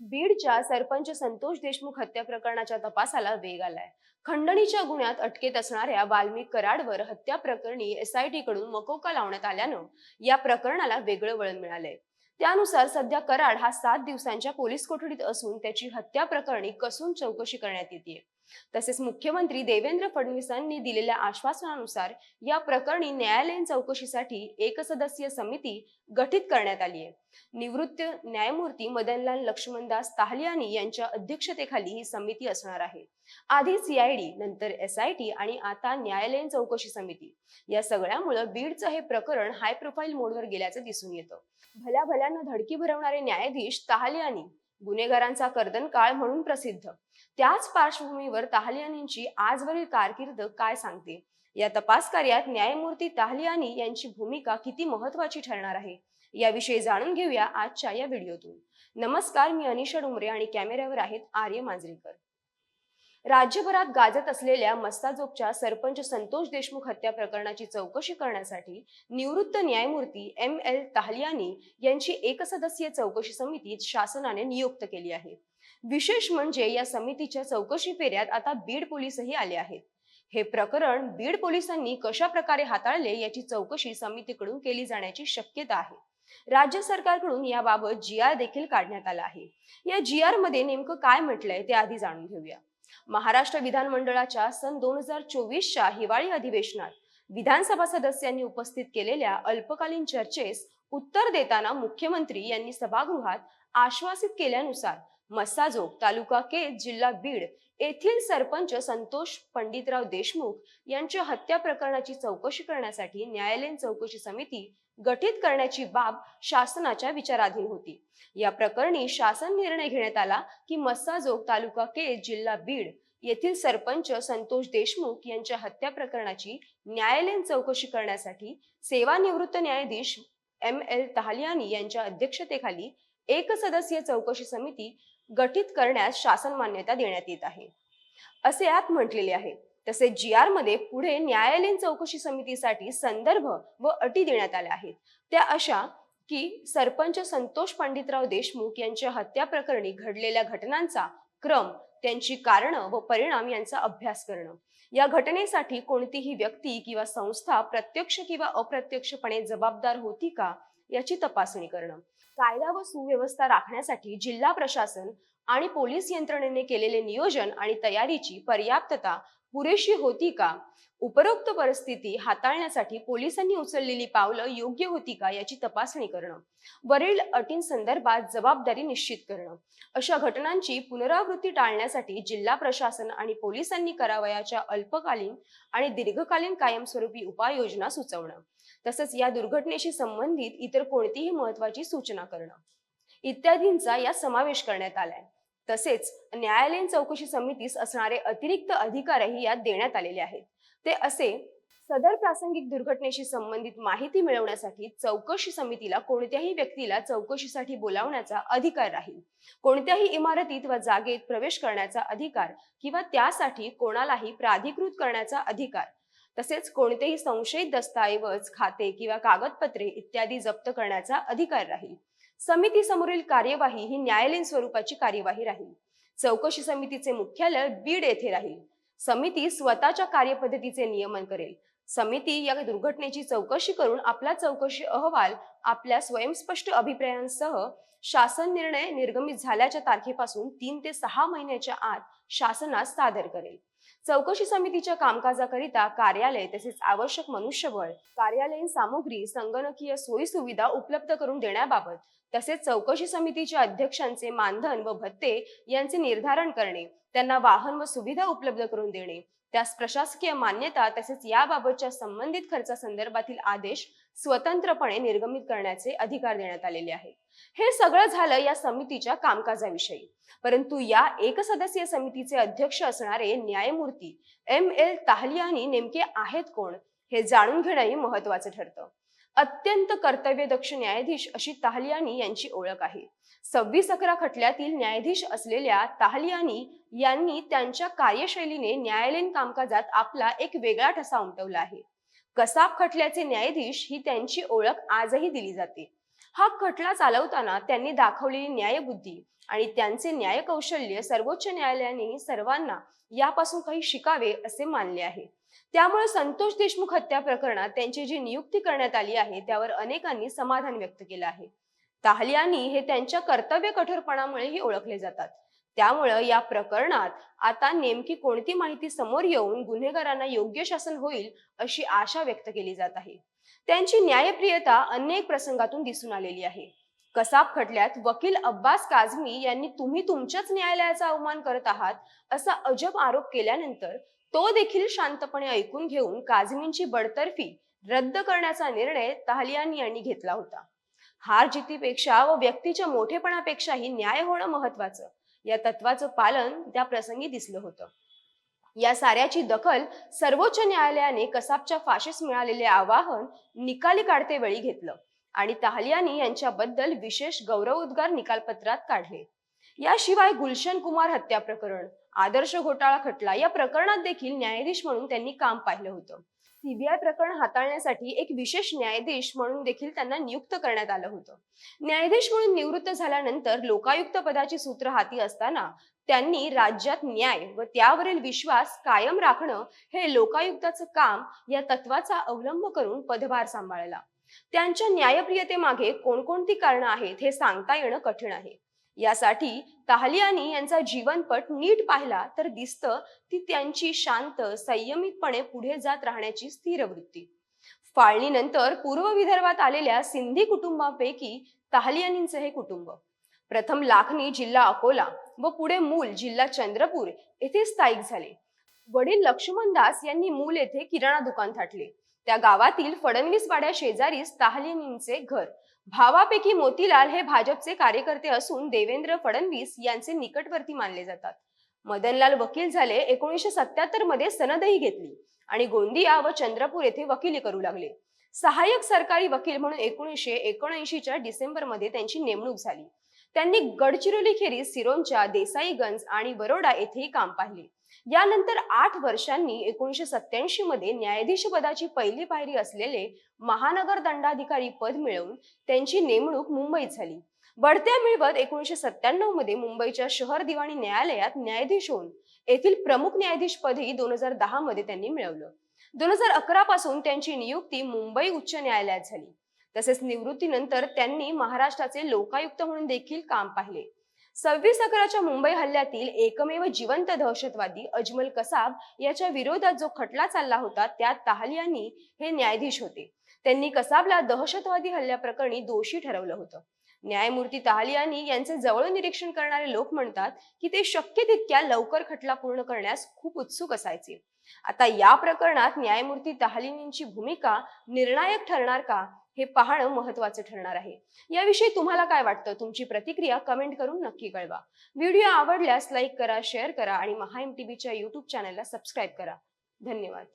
बीडच्या सरपंच संतोष देशमुख हत्या प्रकरणाच्या तपासाला वेग आलाय. खंडणीच्या गुन्ह्यात अटकेत असणाऱ्या वाल्मिक कराडवर हत्या प्रकरणी एसआयटी कडून मकोका लावण्यात आल्यानं या प्रकरणाला वेगळं वळण मिळालंय. त्यानुसार सध्या कराड हा सात दिवसांच्या पोलीस कोठडीत असून त्याची हत्या प्रकरणी कसून चौकशी करण्यात येते तसेच मुख्यमंत्री देवेंद्र फडणवीसांनी दिलेल्या आश्वासनानुसार या प्रकरणी न्यायालयीन चौकशीसाठी एक सदस्यीय समिती गठीत करण्यात आली आहे. निवृत्त न्यायमूर्ती मदनलाल लक्ष्मणदास ताहलियानी यांच्या अध्यक्षतेखाली ही समिती असणार आहे. आधी सीआयडी नंतर एसआयटी आणि आता न्यायालयीन चौकशी समिती. या सगळ्यामुळं बीडचं हे प्रकरण हाय प्रोफाईल मोडवर गेल्याचं दिसून येतं. भल्या भल्यानं धडकी भरवणारे न्यायाधीश ताहलियानी गुन्हेगारांचा कर्दन काळ म्हणून प्रसिद्ध. त्याच पार्श्वभूमीवर तहलियानींची आजवरील कारकीर्द काय सांगते? या तपास कार्यात न्यायमूर्ती ताहलियानी यांची भूमिका किती महत्वाची ठरणार आहे? याविषयी जाणून घेऊया आजच्या या व्हिडिओतून. नमस्कार मी अनिशा डुमरे आणि कॅमेऱ्यावर आहेत आर्य मांजरेकर. राज्यभरात गाजत असलेल्या मस्ताजोगच्या सरपंच संतोष देशमुख हत्या प्रकरणाची चौकशी करण्यासाठी निवृत्त न्यायमूर्ती एम एल ताहलियानी यांची एकसदस्यीय चौकशी समिती शासनाने नियुक्त केली आहे. विशेष म्हणजे या समितीच्या चौकशी फेऱ्यात आता बीड पोलीसही आले आहेत. हे प्रकरण बीड पोलिसांनी कशा प्रकारे हाताळले याची चौकशी समितीकडून केली जाण्याची शक्यता आहे. राज्य सरकारकडून याबाबत जी आर देखील काढण्यात आला आहे. या जी आरमध्ये नेमकं काय म्हटलंय ते आधी जाणून घेऊया. महाराष्ट्र विधानमंडळाच्या सन दोन हजार चोवीसच्या हिवाळी अधिवेशनात विधानसभा सदस्यांनी उपस्थित केलेल्या अल्पकालीन चर्चेस उत्तर देताना मुख्यमंत्री यांनी सभागृहात आश्वासित केल्यानुसार मस्साजोग तालुका के जिल्हा बीड येथील सरपंच संतोष पंडितराव देशमुख यांच्या हत्या प्रकरणाची चौकशी करण्यासाठी न्यायालयीन चौकशी समिती गठीत करण्याची बाब शासनाच्या विचाराधीन होती. या प्रकरणी शासन निर्णय घेण्यात आला की मस्साजोग तालुका के जिल्हा बीड येथील सरपंच संतोष देशमुख यांच्या हत्या प्रकरणाची न्यायालयीन चौकशी करण्यासाठी सेवानिवृत्त न्यायाधीश एम एल तहालियानी यांच्या अध्यक्षतेखाली एक सदस्यीय चौकशी समिती गठीत करण्यास शासन मान्यता देण्यात येत आहे. असे यात म्हटलेले आहे. तसेच जी आरमध्ये पुढे न्यायालयीन चौकशी समितीसाठी संदर्भ व अटी देण्यात आल्या आहेत. त्या अशा की सरपंच संतोष पंडितराव देशमुख यांच्या हत्या प्रकरणी घडलेल्या घटनांचा क्रम त्यांची कारणं व परिणाम यांचा अभ्यास करणं. या घटनेसाठी कोणतीही व्यक्ती किंवा संस्था प्रत्यक्ष किंवा अप्रत्यक्षपणे जबाबदार होती का याची तपासणी करणं. कायदा व सुव्यवस्था राखण्यासाठी जिल्हा प्रशासन आणि पोलीस यंत्रणेने केलेले नियोजन आणि तयारीची पर्याप्तता पुरेशी होती का? उपरोक्त परिस्थिती हाताळण्यासाठी पोलिसांनी उचललेली पावलं योग्य होती का याची तपासणी करणं? वरील अटींसंदर्भात जबाबदारी निश्चित करणं? अशा घटनांची पुनरावृत्ती टाळण्यासाठी जिल्हा प्रशासन आणि पोलिसांनी करावयाच्या अल्पकालीन आणि दीर्घकालीन कायमस्वरूपी उपाययोजना सुचवणं. तसंच या दुर्घटनेशी संबंधित इतर कोणतीही महत्वाची सूचना करणं. इत्यादींचा यात समावेश करण्यात आलाय. तसेच न्यायालयीन चौकशी समितीस असणारे अतिरिक्त अधिकारही यात देण्यात आलेले आहेत. ते असे सदर प्रासंगिक दुर्घटनेशी संबंधित माहिती मिळवण्यासाठी चौकशी समितीला कोणत्याही व्यक्तीला चौकशीसाठी बोलावण्याचा अधिकार राहील. कोणत्याही इमारतीत व जागेत प्रवेश करण्याचा अधिकार किंवा त्यासाठी कोणालाही प्राधिकृत करण्याचा अधिकार तसेच कोणतेही संशयित दस्तऐवज खाते किंवा कागदपत्रे इत्यादी जप्त करण्याचा अधिकार राहील. समिती समोरील कार्यवाही ही न्यायालयीन स्वरूपाची कार्यवाही राहील. चौकशी समितीचे मुख्यालय बीड येथे राहील. समिती स्वतःच्या कार्यपद्धतीचे नियमन करेल. समिती या दुर्घटनेची चौकशी करून आपला चौकशी अहवाल आपल्या स्वयंस्पष्ट अभिप्रायांसह शासन निर्णय निर्गमित झाल्याच्या तारखेपासून तीन ते सहा महिन्याच्या आत शासनास सादर करेल. चौकशी समितीच्या कामकाजाकरिता कार्यालय तसेच आवश्यक मनुष्यबळ कार्यालयीन सामुग्री संगणकीय सोयी सुविधा उपलब्ध करून देण्याबाबत तसेच चौकशी समितीच्या अध्यक्षांचे मानधन व भत्ते यांचे निर्धारण करणे त्यांना वाहन व सुविधा उपलब्ध करून देणे त्यास प्रशासकीय मान्यता तसेच याबाबतच्या संबंधित खर्चासंदर्भातील आदेश स्वतंत्रपणे निर्गमित करण्याचे अधिकार देण्यात आलेले आहेत. हे सगळं झालं या समितीच्या कामकाजाविषयी. परंतु या एकसदस्यीय समितीचे अध्यक्ष असणारे न्यायमूर्ती एम एल ताहलियानी नेमके आहेत कोण हे जाणून घेणंही महत्वाचं ठरतं. अत्यंत कर्तव्यदक्ष न्यायाधीश अशी ताहलियानी यांची ओळख आहे. सव्वीस अकरा खटल्यातील न्यायाधीश असलेल्या ताहलियानी यांनी त्यांच्या कार्यशैलीने न्यायालयीन कामकाजात आपला एक वेगळा ठसा उमटवला आहे. कसाब खटल्याचे न्यायाधीश ही त्यांची ओळख आजही दिली जाते. हा खटला चालवताना त्यांनी दाखवलेली न्यायबुद्धी आणि त्यांचे न्याय कौशल्य सर्वोच्च न्यायालयाने सर्वांना यापासून काही शिकावे असे मानले आहे. त्यामुळे संतोष देशमुख हत्या प्रकरणात त्यांची जी नियुक्ती करण्यात आली आहे त्यावर अनेकांनी समाधान व्यक्त केलं आहे. ताहलियानी हे त्यांच्या कर्तव्य कठोरपणामुळेही ओळखले जातात. त्यामुळं या प्रकरणात आता नेमकी कोणती माहिती समोर येऊन गुन्हेगारांना योग्य शासन होईल अशी आशा व्यक्त केली जात आहे. त्यांची न्यायप्रियता अनेक प्रसंगातून दिसून आलेली आहे. कसाब खटल्यात वकील अब्बास काझमी यांनी तुम्ही तुमच्याच न्यायालयाचा अवमान करत आहात असा अजब आरोप केल्यानंतर तो देखील शांतपणे ऐकून घेऊन काझमींची बडतर्फी रद्द करण्याचा निर्णय ताहलियानी यांनी घेतला होता. हार जितीपेक्षा व व्यक्तीच्या मोठेपणापेक्षाही न्याय होणं महत्वाचं या तत्वाचं पालन त्या प्रसंगी दिसलं होतं. या साऱ्याची दखल सर्वोच्च न्यायालयाने कसाबच्या फाशीस मिळालेले आवाहन निकाली काढते वेळी घेतलं आणि ताहलियानी यांच्याबद्दल विशेष गौरवोद्गार निकालपत्रात काढले. याशिवाय गुलशन कुमार हत्या प्रकरण आदर्श घोटाळा खटला या प्रकरणात देखील न्यायाधीश म्हणून त्यांनी काम पाहिलं होतं. सीबीआय प्रकरण हाताळण्यासाठी एक विशेष न्यायाधीश म्हणून देखील त्यांना नियुक्त करण्यात आलं होतं. न्यायाधीश म्हणून निवृत्त झाल्यानंतर लोकायुक्त पदाची सूत्र हाती असताना त्यांनी राज्यात न्याय व त्यावरील विश्वास कायम राखणं हे लोकायुक्ताचं काम या तत्वाचा अवलंब करून पदभार सांभाळला. त्यांच्या न्यायप्रियतेमागे कोणकोणती कारणं आहेत हे सांगता येणं कठीण आहे. यासाठी ताहलियानी यांचा जीवनपट नीट पाहिला तर दिसतं ती त्यांची शांत संयमितपणे पुढे जात राहण्याची स्थिर वृत्ती. फाळणीनंतर पूर्व विदर्भात आलेल्या सिंधी कुटुंबापैकी ताहलियानींचं हे कुटुंब. प्रथम लाखनी जिल्हा अकोला व पुढे मूल जिल्हा चंद्रपूर येथे स्थायिक झाले. वडील लक्ष्मणदास यांनी मूल येथे किराणा दुकान थाटले. त्या गावातील फडणवीस वाड्या शेजारीच ताहलिनींचे घर. भावापैकी मोतीलाल हे भाजपचे कार्यकर्ते असून देवेंद्र फडणवीस यांचे निकटवर्ती मानले जातात. मदनलाल वकील झाले एकोणीसशे सत्याहत्तरमध्ये सनदही घेतली आणि गोंदिया व चंद्रपूर येथे वकिली करू लागले. सहाय्यक सरकारी वकील म्हणून एकोणीसशे एकोणऐंशीच्या डिसेंबरमध्ये त्यांची नेमणूक झाली. त्यांनी गडचिरोली खेरीज सिरोंचा देसाईगंज आणि बरोडा येथेही काम पाहिले. यानंतर आठ वर्षांनी एकोणीसशे सत्याऐंशी मध्ये न्यायाधीश पदाची पहिली पायरी असलेले महानगर दंडाधिकारी पद मिळवून त्यांची नेमणूक मुंबईत झाली. बढत्या मिळवत एकोणीसशे सत्त्याण्णवमध्ये मुंबईच्या शहर दिवाणी न्यायालयात न्यायाधीश होऊन येथील प्रमुख न्यायाधीश पदही दोन हजार दहा मध्ये त्यांनी मिळवलं. दोन हजार अकरा पासून त्यांची नियुक्ती मुंबई उच्च न्यायालयात झाली. तसेच निवृत्तीनंतर त्यांनी महाराष्ट्राचे लोकायुक्त म्हणून देखील काम पाहिले. सव्वीस अकराच्या मुंबई हल्ल्यातील एकमेव जिवंत दहशतवादी अजमल कसाब याच्या विरोधात जो खटला चालला होता त्यात ताहलियानी हे न्यायाधीश होते. त्यांनी कसाबला दहशतवादी हल्ल्याप्रकरणी दोषी ठरवलं होतं. न्यायमूर्ती ताहलियानी यांचे जवळ निरीक्षण करणारे लोक म्हणतात की ते शक्य तितक्या लवकर खटला पूर्ण करण्यास खूप उत्सुक असायचे. आता या प्रकरणात न्यायमूर्ती तहालिनींची भूमिका निर्णायक ठरणार का? हे पाहणं महत्वाचं ठरणार आहे. याविषयी तुम्हाला काय वाटतं? तुमची प्रतिक्रिया कमेंट करून नक्की कळवा. व्हिडिओ आवडल्यास लाईक करा शेअर करा आणि महा एम टी व्हीच्या युट्यूब चॅनलला सबस्क्राईब करा. धन्यवाद.